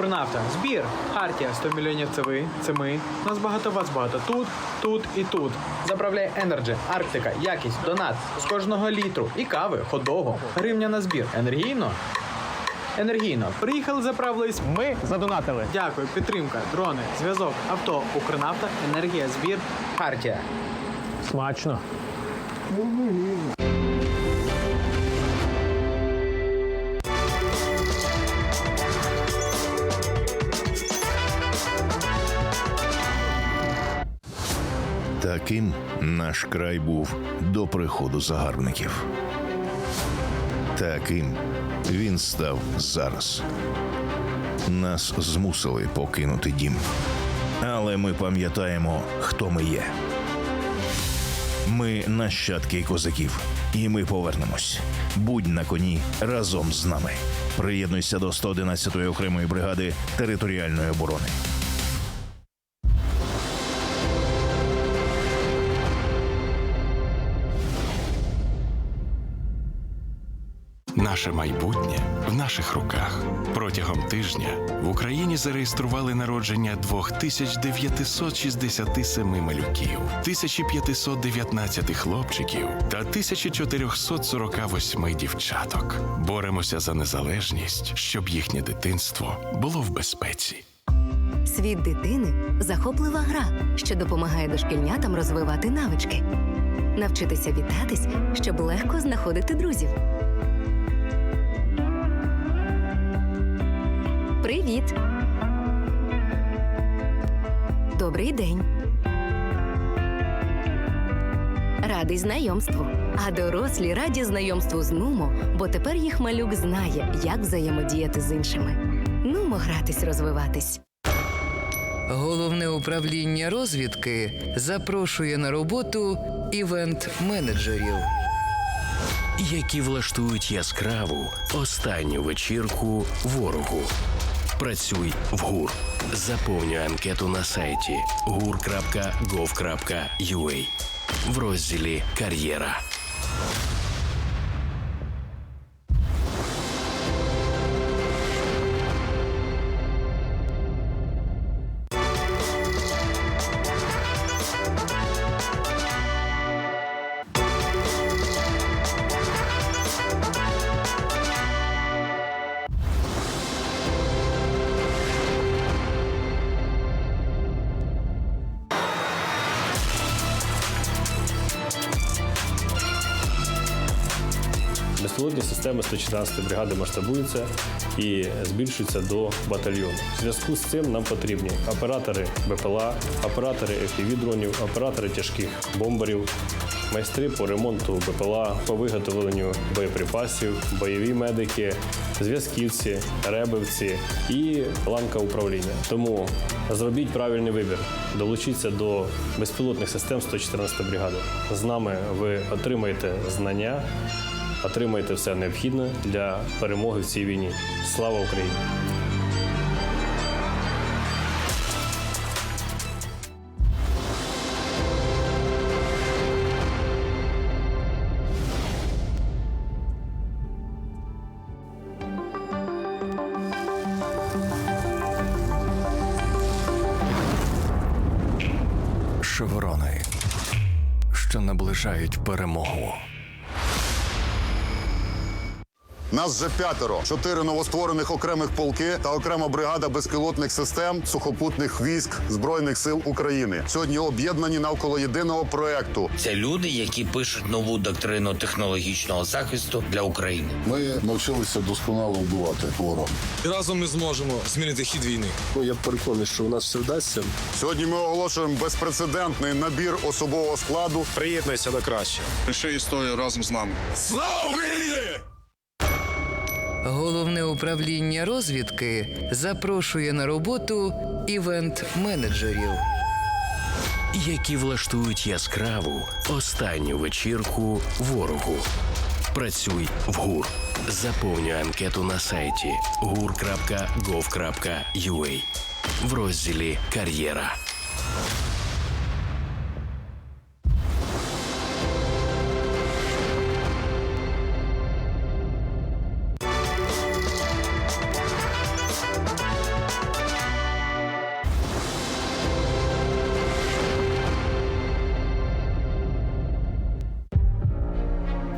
Укрнафта. Збір. Хартія. 100 мільйонів це ви, це ми. Нас багато, вас багато. Тут, тут і тут. Заправляй Енерджі, Арктика, якість, донат. З кожного літру. І кави, ходого. Гривня на збір. Енергійно? Енергійно. Приїхали, заправились. Ми задонатили. Дякую, підтримка, дрони, зв'язок, авто, Укрнафта, енергія, збір, Хартія. Смачно. Таким наш край був до приходу загарбників. Таким він став зараз. Нас змусили покинути дім. Але ми пам'ятаємо, хто ми є. Ми нащадки козаків, і ми повернемось. Будь на коні разом з нами. Приєднуйся до 111-ї окремої бригади територіальної оборони. Наше майбутнє в наших руках. Протягом тижня в Україні зареєстрували народження 2967 малюків, 1519 хлопчиків та 1448 дівчаток. Боремося за незалежність, щоб їхнє дитинство було в безпеці. Світ дитини захоплива гра, що допомагає дошкільнятам розвивати навички, навчитися вітатись, щоб легко знаходити друзів. Привіт! Добрий день. Радий знайомству. А дорослі раді знайомству з Нумо, бо тепер їх малюк знає, як взаємодіяти з іншими. Нумо гратись, розвиватись. Головне управління розвідки запрошує на роботу івент-менеджерів. які влаштують яскраву останню вечірку ворогу. Працюй в ГУР. Заповнюй анкету на сайті gur.gov.ua в розділі Кар'єра. Безпілотні системи 114 бригади масштабуються і збільшуються до батальйону. В зв'язку з цим нам потрібні оператори БПЛА, оператори FPV-дронів, оператори тяжких бомберів, майстри по ремонту БПЛА, по виготовленню боєприпасів, бойові медики, зв'язківці, ребевці і ланка управління. Тому зробіть правильний вибір. Долучіться до безпілотних систем 114 бригади. З нами ви отримаєте знання, отримаєте все необхідне для перемоги в цій війні. Слава Україні! Шеврони, що наближають перемогу. Нас вже п'ятеро, чотири новостворених окремих полки та окрема бригада безпілотних систем сухопутних військ збройних сил України. Сьогодні об'єднані навколо єдиного проекту. Це люди, які пишуть нову доктрину технологічного захисту для України. Ми навчилися досконало вбивати ворога. І разом ми зможемо змінити хід війни. Ну, Я переконаний, що у нас все вдасться. Сьогодні ми оголошуємо безпрецедентний набір особового складу. Приєднуйся до кращого. Пиши історію разом з нами. Слава Україні! Управління розвідки запрошує на роботу івент-менеджерів. які влаштують яскраву останню вечірку ворогу. Працюй в ГУР. Заповнюй анкету на сайті gur.gov.ua в розділі Кар'єра.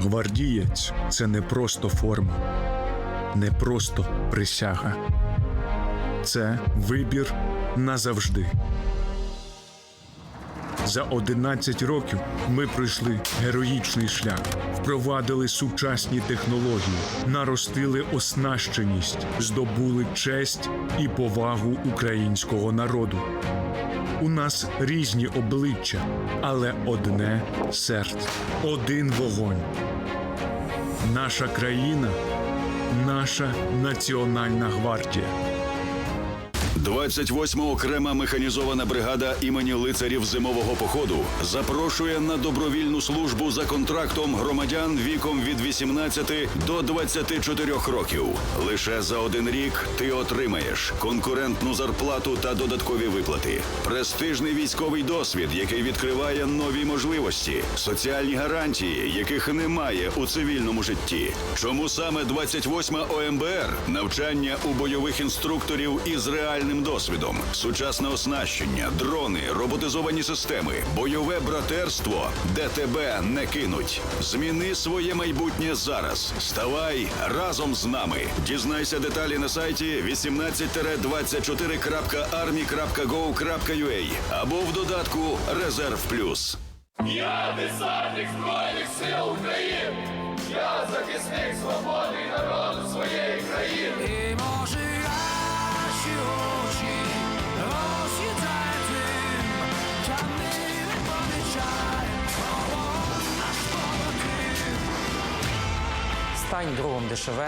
Гвардієць це не просто форма, не просто присяга. Це вибір назавжди. За 11 років ми пройшли героїчний шлях, впровадили сучасні технології, наростили оснащеність, здобули честь і повагу українського народу. У нас різні обличчя, але одне серце, один вогонь. Наша країна, наша національна гвардія. 28 окрема механізована бригада імені лицарів зимового походу запрошує на добровільну службу за контрактом громадян віком від 18 до 24 років. Лише за один рік ти отримаєш конкурентну зарплату та додаткові виплати, престижний військовий досвід, який відкриває нові можливості, соціальні гарантії, яких немає у цивільному житті. Чому саме 28 ОМБР навчання у бойових інструкторів із реальним досвідом, сучасне оснащення, дрони, роботизовані системи, бойове братерство, де тебе не кинуть. Зміни своє майбутнє зараз. Ставай разом з нами. Дізнайся деталі на сайті 18-24.army.gov.ua або в додатку Резерв Плюс. Я десантник Збройних сил України. Я захисник свободи народу своєї країни. І може Стань другом ДШВ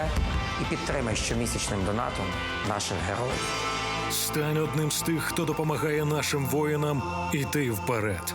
і підтримай щомісячним донатом наших героїв. Стань одним з тих, хто допомагає нашим воїнам іти вперед.